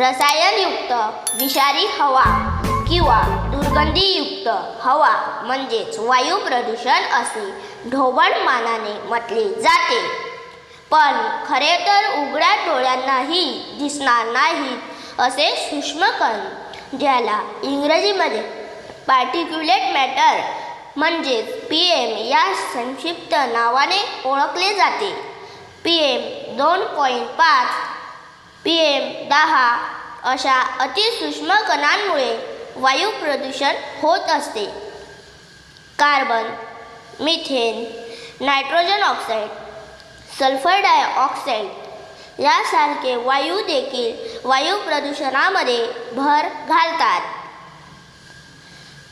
रसायनयुक्त विषारी हवा किंवा दुर्गंधीयुक्त हवा म्हणजेच वायू प्रदूषण असे ढोबळ मानाने म्हटले जाते. पण खरे तर उघड्या डोळ्यांनाही दिसणार नाहीत असे सूक्ष्मकण ज्याला इंग्रजीमध्ये पार्टिक्युलेट मॅटर म्हणजेच पी एम या संक्षिप्त नावाने ओळखले जाते. पी एम दोन पॉईंट पाच पी एम दहा अशा अतिसूक्ष्म कणांमुळे वायू प्रदूषण होत असते. Carbon methane nitrogen oxide sulphur dioxide यासारखे वायू देखील वायू प्रदूषणामध्ये भर घालतात.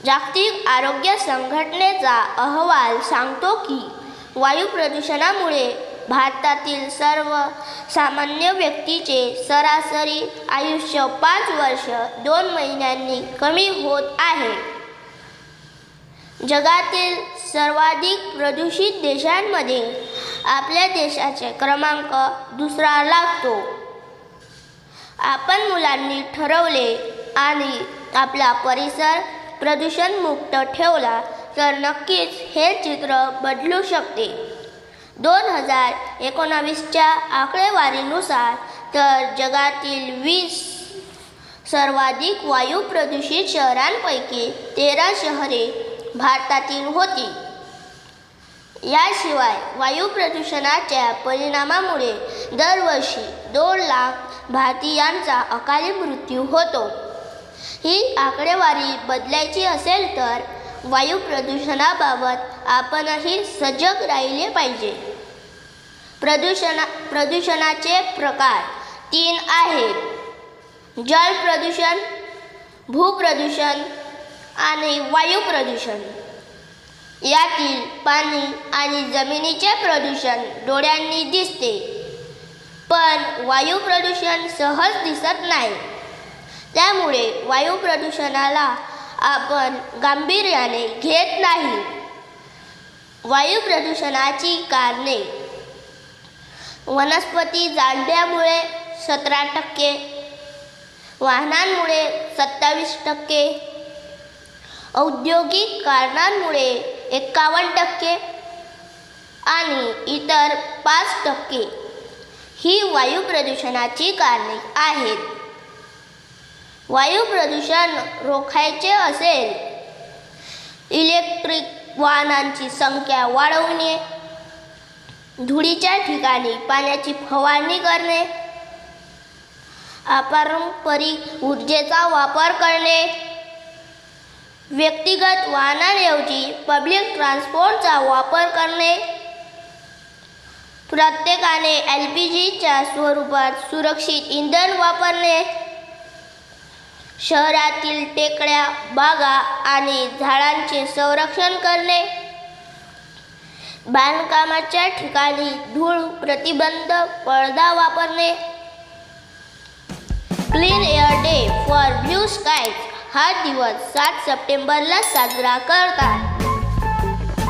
जागतिक आरोग्य संघटनेचा अहवाल सांगतो की वायू प्रदूषणामुळे भारतातील सर्व सामान्य व्यक्तीचे सरासरी आयुष्य पाच वर्ष दोन महिन्यांनी कमी होत आहे. जगातील सर्वाधिक प्रदूषित देशांमध्ये आपल्या देशाचे क्रमांक दुसरा लागतो. आपण मुलांनी ठरवले आणि आपला परिसर प्रदूषणमुक्त ठेवला तर नक्कीच हे चित्र बदलू शकते. दोन हजार एकोणावीसच्या आकडेवारीनुसार तर जगातील वीस सर्वाधिक वायू प्रदूषित शहरांपैकी तेरा शहरे भारतातील होती. याशिवाय वायू प्रदूषणाच्या परिणामामुळे दरवर्षी दोन लाख भारतीयांचा अकाली मृत्यू होतो. ही आकडेवारी बदलायची असेल तर वायू प्रदूषणाबाबत आपणही सजग राहिले पाहिजे. प्रदूषणा प्रदूषणाचे प्रकार तीन आहेत. जल प्रदूषण भूप्रदूषण आणि वायू प्रदूषण. यातील पाणी आणि जमिनीचे प्रदूषण डोळ्यांनी दिसते. पण वायू प्रदूषण सहज दिसत नाही. त्यामुळे वायू प्रदूषणाला आपण गांभीर्याने घेत नाही. वायू प्रदूषणाची कारणे वनस्पती जाळल्यामुळे सतरा टक्के वाहनांमुळे सत्तावीस टक्के औद्योगिक कारणांमुळे एकावन्न टक्के आणि इतर पाच टक्के ही वायू प्रदूषणाची कारणे आहेत. वायू प्रदूषण रोखायचे असेल इलेक्ट्रिक वाहनांची संख्या वाढवणे धुळीच्या ठिकाणी पाण्याची फवारणी करणे अपारंपरिक ऊर्जेचा वापर करणे व्यक्तिगत वाहनांऐवजी पब्लिक ट्रान्सपोर्टचा वापर करणे प्रत्येकाने एल पी जीच्या स्वरूपात सुरक्षित इंधन वापरणे शहरातील टेकड्या बागा आणि झाडांचे संरक्षण करणे. बांधकामाच्या ठिकाणी धूळ प्रतिबंध पडदा वापरणे. Clean air day for blue sky हा दिवस सात सप्टेंबरला साजरा करतात.